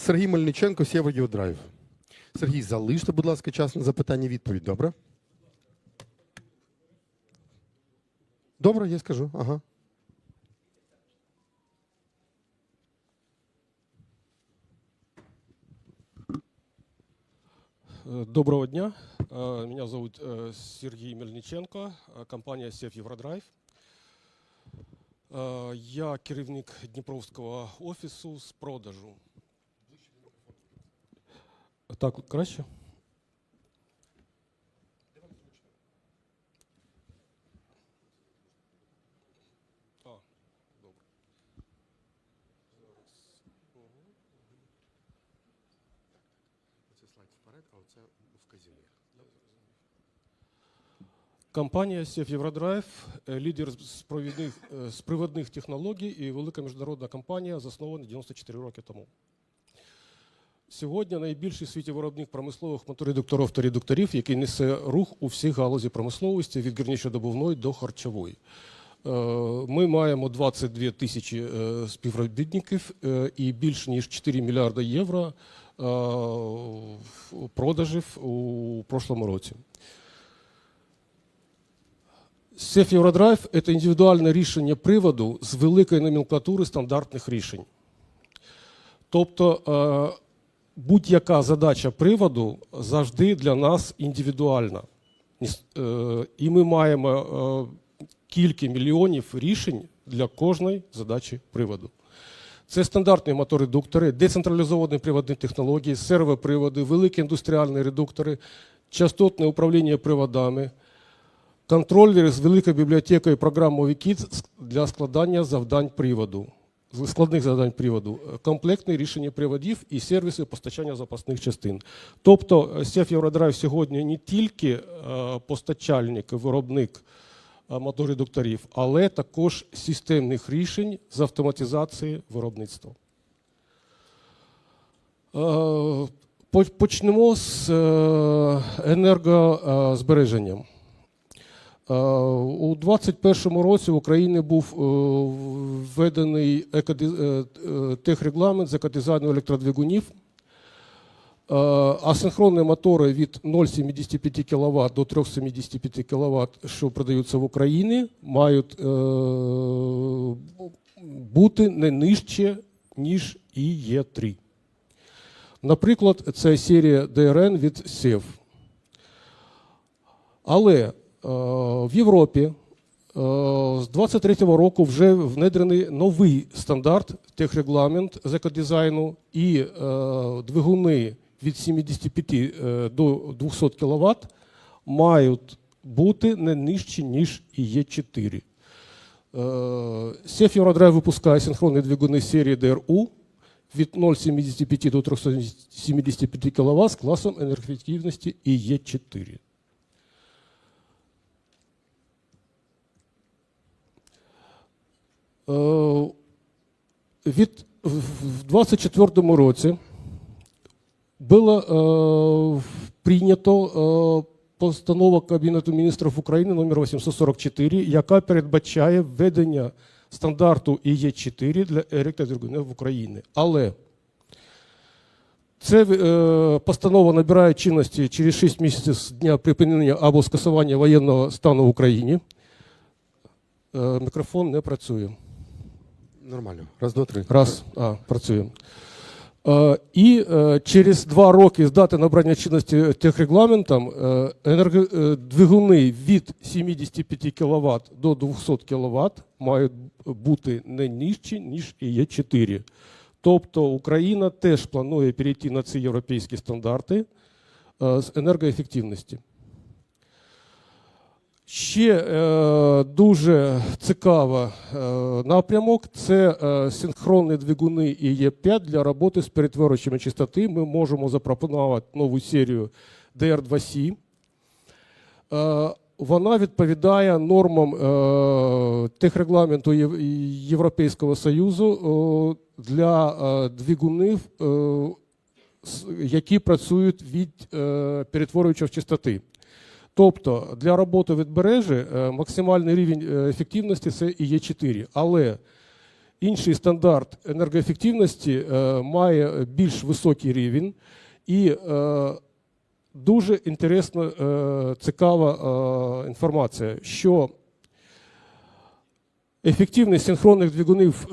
Сергій Мельниченко, Сєводіо Драйв. Сергій, залиште, будь ласка, час на запитання відповідь, добре? Добре, я скажу. Ага. Э, Доброго дня. Э, Меня зовут э, Сергей Мельниченко, э, компанія Сев Євродрайв. Е, Я керівник Дніпровського офісу з продажу. оце вказівник. Компанія Сев Євродрайв е, лідер з провідних з приводних технологій і велика міжнародна компанія, заснована 94 роки тому. Сьогодні найбільший в світі виробник промислових моторедукторів та редукторів, який несе рух у всіх галузі промисловості від гірничодобувної до харчової. Е, Ми маємо 22 тисячі е, співробітників е, і більше ніж 4 мільярди євро продажів у прошлому році. Сеф Євродрайв – це індивідуальне рішення приводу з великої номенклатури стандартних рішень. Тобто будь-яка задача приводу завжди для нас індивідуальна. Е, І ми маємо е, кілька мільйонів рішень для кожної задачі приводу. Це стандартні моторедуктори, децентралізовані приводні технології, сервоприводи, великі індустріальні редуктори, частотне управління приводами, контролери з великою бібліотекою програм MoviKit для складання завдань приводу, складних завдань приводу, е, комплектні рішення приводів і сервіси постачання запасних частин. Тобто е, Сеф Євродрайв сьогодні не тільки е, постачальник, виробник моторедукторів, але також системних рішень з автоматизації виробництва. Почнемо з енергозбереженням. Е, У 2021 році в Україні був е, введений е, техрегламент з екодизайну електродвигунів. Асинхронні мотори від 0,75 кВт до 375 кВт, що продаються в Україні, мають бути не нижче, ніж ІЕ3. Наприклад, це серія DRN від SEV. Але в Європі е, з 23-го року вже внедрений новий стандарт техрегламент з і е, двигуни від 75 е, до 200 кВт мають бути не нижчі, ніж ІЕ4. Сеф Євродрайв випускає синхронні двигуни серії ДРУ від 0,75 до 375 кВт з класом енергоефективності ІЕ4. Е, Від в 24 році було е, прийнято е, постанова Кабінету міністрів України номер 844, яка передбачає введення стандарту ІЕ4 для електродвигунів в Україні. Але це е, постанова набирає чинності через 6 місяців з дня припинення або скасування воєнного стану в Україні. Е, мікрофон не працює. Нормально. Раз, два, три. Раз, а, працює. Е, і е, через два роки з дати набрання чинності техрегламентом е, енерго, е, від 75 кВт до 200 кВт мають бути не нижчі, ніж ІЕ4. Тобто Україна теж планує перейти на ці європейські стандарти з енергоефективності. Ще е, дуже цікавий е, напрямок це е, синхронні двигуни ІЕ5 для роботи з перетворювачами частоти. Ми можемо запропонувати нову серію DR2C. Е, вона відповідає нормам е, техрегламенту Європейського Союзу е, для е, двигунів, е, які працюють від е, перетворювачів частоти. Тобто для роботи від мережі е, максимальний рівень е, ефективності це і є 4. Але інший стандарт енергоефективності е, має більш високий рівень і дуже інтересна, цікава інформація, що ефективність синхронних двигунів,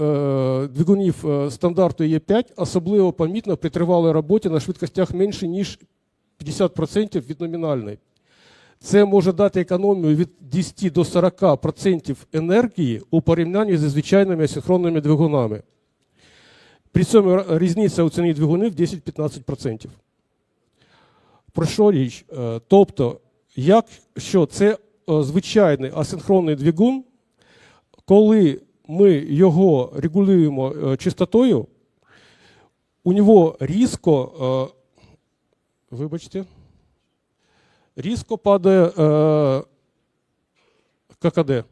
двигунів стандарту Е5 особливо помітна при тривалій роботі на швидкостях менше, ніж 50% від номінальної. Це може дати економію від 10 до 40% енергії у порівнянні зі звичайними асинхронними двигунами. При цьому різниця у ціні двигунів 10-15%. Про що річ? Е, Тобто, якщо це е, звичайний асинхронний двигун, коли ми його регулюємо е, частотою, у нього різко, вибачте, різко падає е, ККД.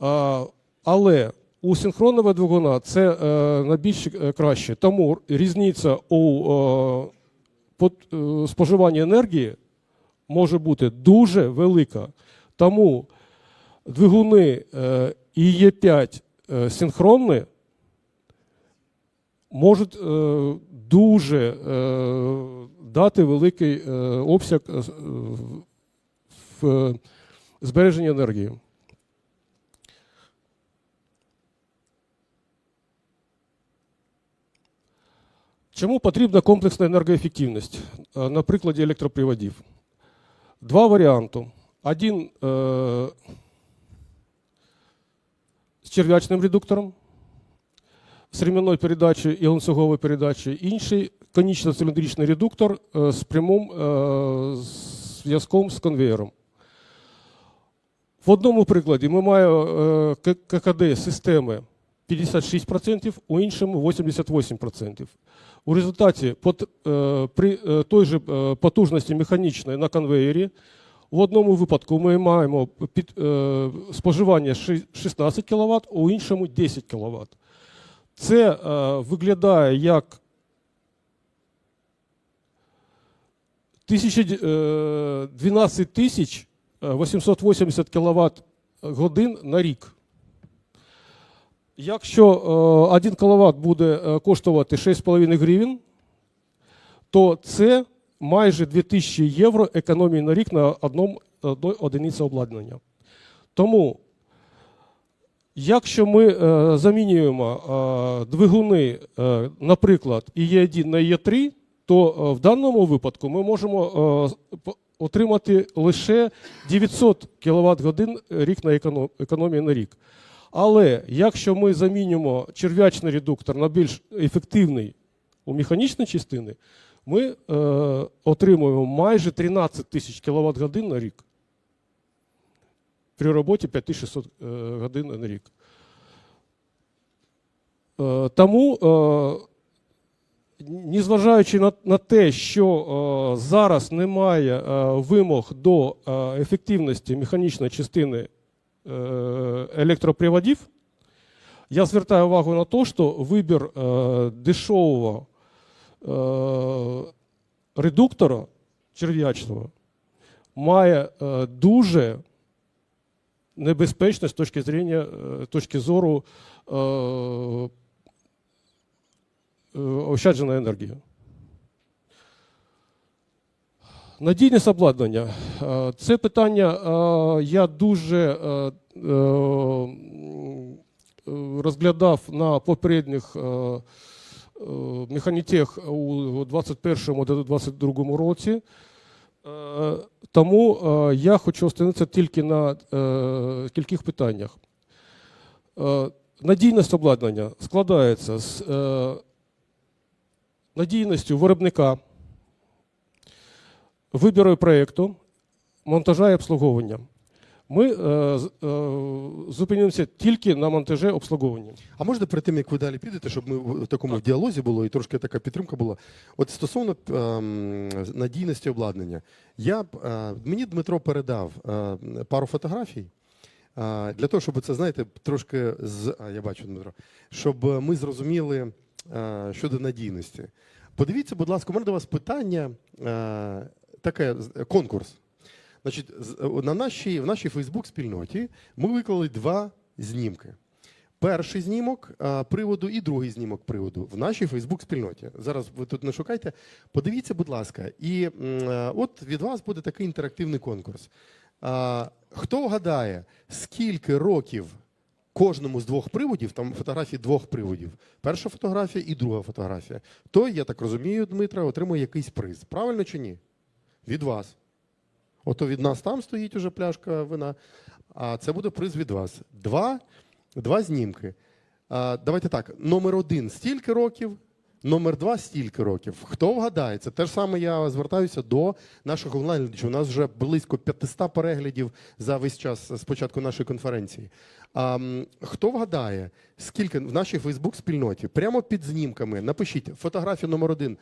А, але у синхронного двигуна це е, найбільш е, краще. Тому різниця у е, пот- е, споживанні енергії може бути дуже велика. Тому двигуни е, і Е5 е, синхронні можуть е, дуже е, дати великий е, обсяг в збереженні енергії. Чому потрібна комплексна енергоефективність? На прикладі електроприводів. Два варіанти. Один з черв'ячним редуктором, з ремінною передачею і ланцюговою передачею, інший конічно-циліндричний редуктор е, з прямим е, зв'язком з конвеєром. В одному прикладі ми маємо е, ККД системи 56%, у іншому 88%. У результаті при той же потужності механічної на конвеєрі в одному випадку ми маємо під, е, споживання 16 кВт, у іншому 10 кВт. Це е, виглядає як 1000, е, 12 тисяч е, 880 кВт годин на рік. Якщо е, 1 кВт буде е, коштувати 6,5 гривень, то це майже 2000 євро економії на рік на одному, одиниці обладнання. Тому, якщо ми е, замінюємо е, двигуни, е, наприклад, ІЕ1 на ІЕ3, то е, в даному випадку ми можемо е, отримати лише 900 кВт годин рік на економ- економії на рік. Але якщо ми замінюємо черв'ячний редуктор на більш ефективний у механічні частини, ми е, отримуємо майже 13 тисяч кВт годин на рік. При роботі 5600 е, годин на рік. Е, тому, е, незважаючи на, те, що зараз немає вимог до ефективності механічної частини електроприводів, я звертаю увагу на те, що вибір дешевого редуктора черв'ячного має дуже небезпечне з точки, зрення, е, точки зору е, е, ощадженої енергії. Надійність обладнання. Це питання я дуже розглядав на попередніх механітех у 21 та 22 році. Е, Тому е, я хочу остановитися тільки на е, кількох питаннях. Надійність обладнання складається з надійністю виробника, вибору проєкту, монтажа і обслуговування. Ми е, е, зупинимося тільки на монтажі обслуговуванні. А можна перед тим, як ви далі підете, щоб ми в такому діалозі було і трошки така підтримка була. От стосовно ем, надійності обладнання, я е, мені Дмитро передав е, пару фотографій. е, Для того, щоб це, знаєте, трошки з а, я бачу Дмитро, щоб ми зрозуміли е, щодо надійності. Подивіться, будь ласка, у мене до вас питання, е, таке конкурс. Значить, на нашій, в нашій Фейсбук спільноті ми виклали два знімки. Перший знімок приводу і другий знімок приводу в нашій Фейсбук-спільноті. Зараз ви тут не шукайте. Подивіться, будь ласка, і е, от від вас буде такий інтерактивний конкурс. Хто вгадає, скільки років кожному з двох приводів, там фотографії двох приводів, перша фотографія і друга фотографія, той, я так розумію, Дмитра, отримує якийсь приз. Правильно чи ні? Від вас. Ото від нас там стоїть уже пляшка вина, а це буде приз від вас. Два, два знімки. А, давайте так: номер один стільки років, номер два стільки років. Хто вгадає? Це те ж саме я звертаюся до наших онлайн глядачів. У нас вже близько 500 переглядів за весь час з початку нашої конференції. А, хто вгадає, скільки в нашій Фейсбук-спільноті, прямо під знімками, напишіть фотографію номер один.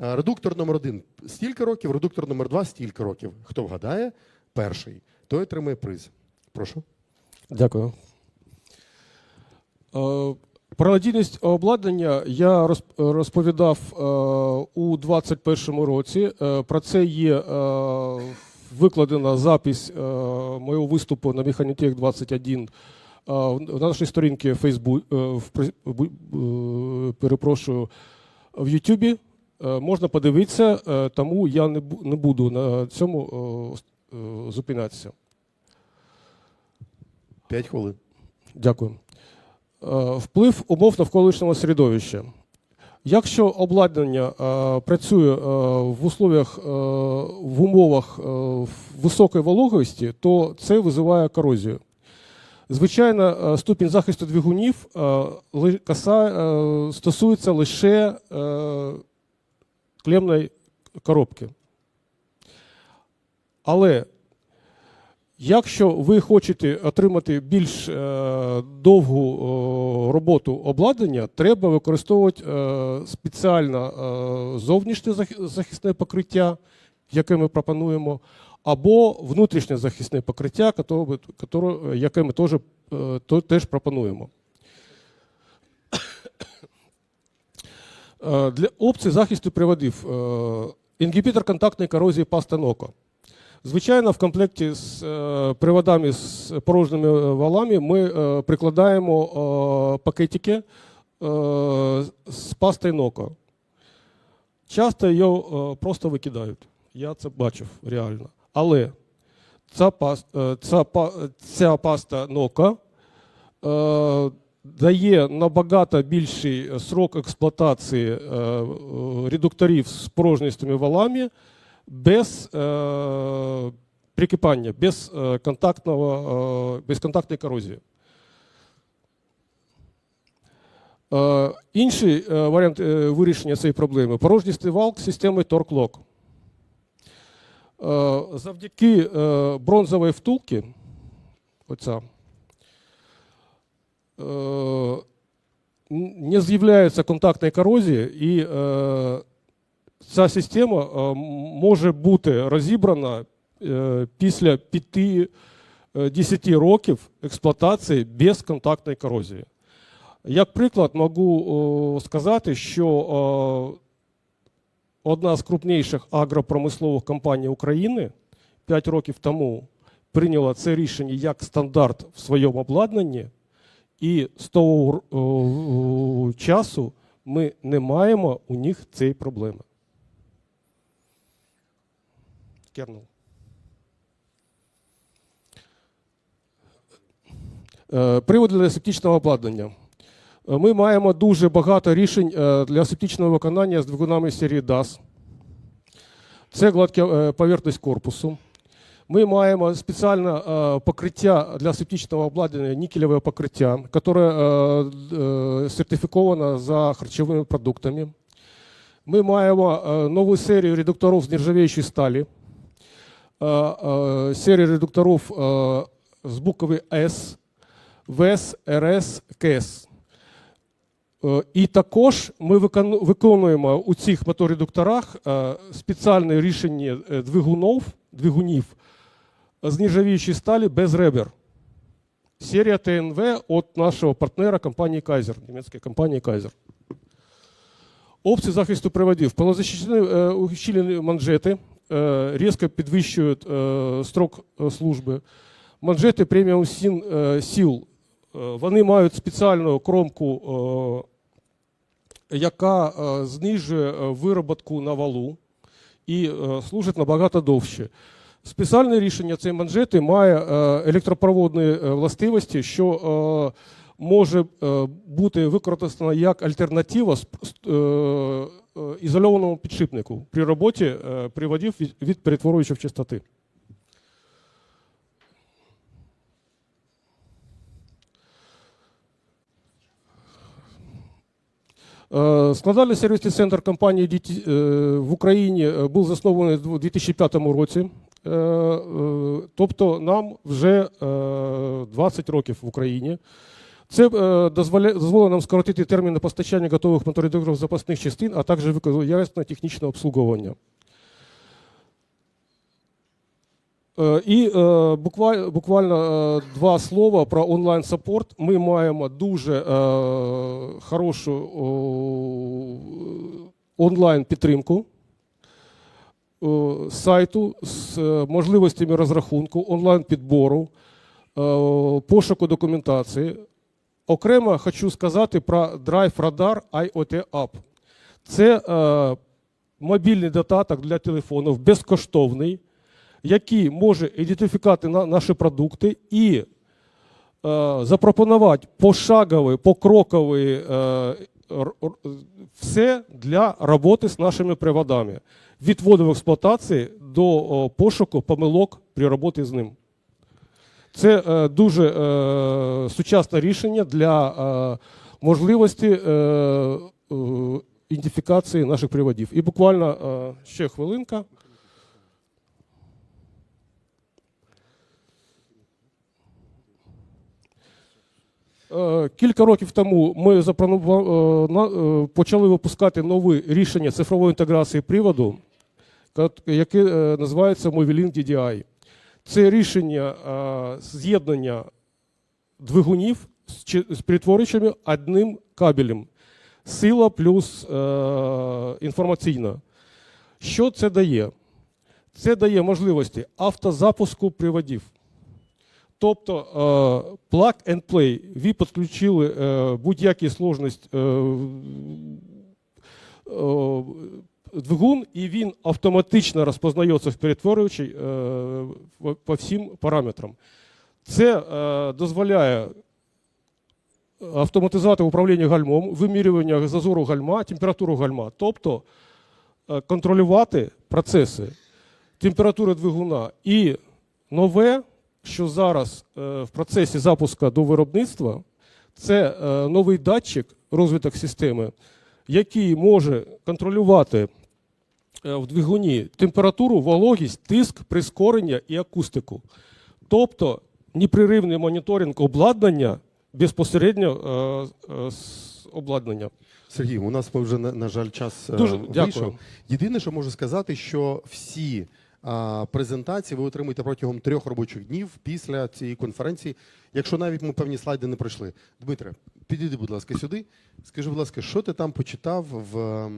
Е, Редуктор номер один стільки років, редуктор номер два стільки років. Хто вгадає перший, той отримає приз. Прошу. Дякую. Е, Про надійність обладнання я роз- розповідав е, у 2021 році. Про це є викладена запись моєго виступу на Механітек 21 е, в нашій сторінці е, перепрошую, в Ютубі. Е, Можна подивитися, е, тому я не буду на цьому е, зупинятися. П'ять хвилин. Дякую. Вплив умов навколишнього середовища. Якщо обладнання працює в условиях, в умовах високої вологості, то це визиває корозію. Звичайно, ступінь захисту двигунів стосується лише клемної коробки. Але Якщо ви хочете отримати більш е, довгу е, роботу обладнання, треба використовувати е, спеціальне е, зовнішнє захисне покриття, яке ми пропонуємо, або внутрішнє захисне покриття, яке ми е, теж пропонуємо. Для опцій захисту приводів е, інгібітор контактної корозії паста ноко. Звичайно, в комплекті з е, приводами з порожніми е, валами ми е, прикладаємо е, пакетики е, з пастою ноко. Часто е, просто викидають. Я це бачив реально. Але ця, пас, е, ця, ця паста нока е, дає набагато більший срок експлуатації е, е, редукторів з порожністими валами без е, прикипання, без, е, контактного, е, без контактної корозії. Е, інший е, варіант е, вирішення цієї проблеми порожністий вал Torque-Lock. Е, завдяки е, бронзовій втулці, оця, е, не з'являється контактної корозії і е, ця система е, може бути розібрана е, після 5-10 років експлуатації без контактної корозії. Як приклад, можу сказати, що одна з крупніших агропромислових компаній України 5 років тому прийняла це рішення як стандарт в своєму обладнанні, і з того о, часу ми не маємо у них цієї проблеми. Кернел. Е, Приводи для септичного обладнання. Е, Ми маємо дуже багато рішень е, для септичного виконання з двигунами серії DAS. Це гладка е, поверхність корпусу. Ми маємо спеціальне е, покриття для септичного обладнання, нікелеве покриття, яке е, сертифіковано за харчовими продуктами. Ми маємо нову серію редукторів з нержавіючої сталі. Е, редукторів з букви С, ВЕС, РС, КС. І також ми виконуємо у цих моторедукторах спеціальне рішення двигунів, двигунів з нержавіючої сталі без ребер. Серія ТНВ від нашого партнера компанії Kaiser, німецької компанії Kaiser. Опції захисту приводів. Полозащищені е, манжети е, різко підвищують е, строк служби. Манжети преміум сіл вони мають спеціальну кромку, яка знижує вироботку на валу і служить набагато довше. Спеціальне рішення цієї манжети має е, електропроводні е, властивості, що е, може бути використано як альтернатива ізольованому підшипнику при роботі приводів від, перетворюючої частоти. Складальний сервісний центр компанії в Україні був заснований у 2005 році. Е, е, Тобто нам вже е, 20 років в Україні. Це е, дозволило нам скоротити терміни постачання готових моторизованих запасних частин, а також якісне технічне обслуговування. Е, І е, буквально, е, два слова про онлайн-саппорт. Ми маємо дуже е, хорошу онлайн-підтримку е, сайту з е, можливостями розрахунку, онлайн-підбору, е, пошуку документації. Окремо хочу сказати про Drive Radar IoT App. Це е, мобільний додаток для телефонів, безкоштовний, який може ідентифікувати на, наші продукти і е, запропонувати е, р- р- все для роботи з нашими приводами. Від вводу експлуатації до пошуку помилок при роботі з ним. Це е, дуже е, сучасне рішення для е, можливості ідентифікації наших приводів. І буквально ще хвилинка. Кілька років тому ми е, е, почали випускати нове рішення цифрової інтеграції приводу, яке е, називається Movilink DDI. Це рішення е, з'єднання двигунів з чи- перетворюючими одним кабелем. Сила плюс е, інформаційна. Що це дає? Це дає можливості автозапуску приводів. Тобто е, plug and play. Ви підключили е, будь-які сложність е, двигун, і він автоматично розпознається в перетворюючій е, по- всім параметрам. Це дозволяє автоматизувати управління гальмом, вимірювання зазору гальма, температуру гальма, тобто контролювати процеси температури двигуна. І нове, що зараз е, в процесі запуску до виробництва, це е, новий датчик розвиток системи, який може контролювати е, в двигуні температуру, вологість, тиск, прискорення і акустику. Тобто непреривний моніторинг обладнання безпосередньо з обладнання. Сергій, у нас вже на, жаль час Дуже вийшов. дякую. Єдине, що можу сказати, що всі презентації ви отримаєте протягом трьох робочих днів після цієї конференції, якщо навіть ми певні слайди не пройшли. Дмитре, підійди, будь ласка, сюди. Скажи, будь ласка, що ти там почитав в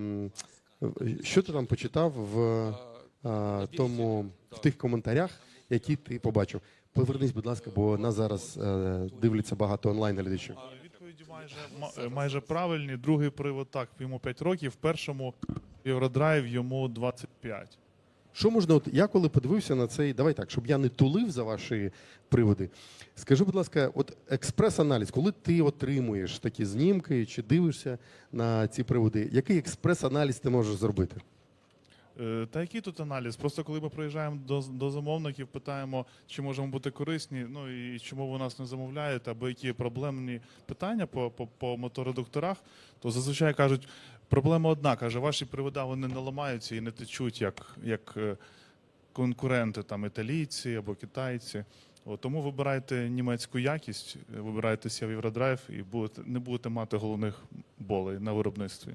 що ти там почитав в тому в тих коментарях, які ти побачив? Повернись, будь ласка, бо нас зараз е, дивляться багато онлайн глядачів. Відповіді майже ма- майже правильні. Другий привод так, йому 5 років, першому Євродрайв йому 25. Що можна, от я коли подивився на цей, давай так, щоб я не тулив за ваші приводи. Скажи, будь ласка, от експрес-аналіз, коли ти отримуєш такі знімки чи дивишся на ці приводи, який експрес-аналіз ти можеш зробити? Е, Та який тут аналіз? Просто коли ми приїжджаємо до, до замовників, питаємо, чи можемо бути корисні, ну і чому ви нас не замовляєте, або які проблемні питання по, по, по моторедукторах, то зазвичай кажуть, проблема одна, каже, ваші привода вони не ламаються і не течуть, як, як е, конкуренти, там італійці або китайці. От, тому вибирайте німецьку якість, е, вибирайтеся в Євродрайв і будете, не будете мати головних болей на виробництві.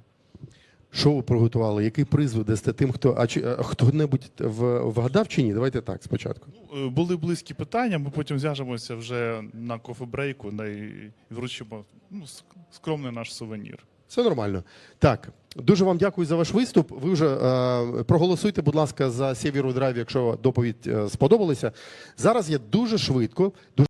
Що ви приготували? Який приз ви дасте тим, хто а чи а хто-небудь в- вгадав чи ні? Давайте так спочатку. Е, Були близькі питання, ми потім зв'яжемося вже на кофебрейку на і вручимо ну, скромний наш сувенір. Все нормально. Так, дуже вам дякую за ваш виступ. Ви вже е, проголосуйте, будь ласка, за Сєвіру Драйв, якщо доповідь е, сподобалася. Зараз я дуже швидко, дуже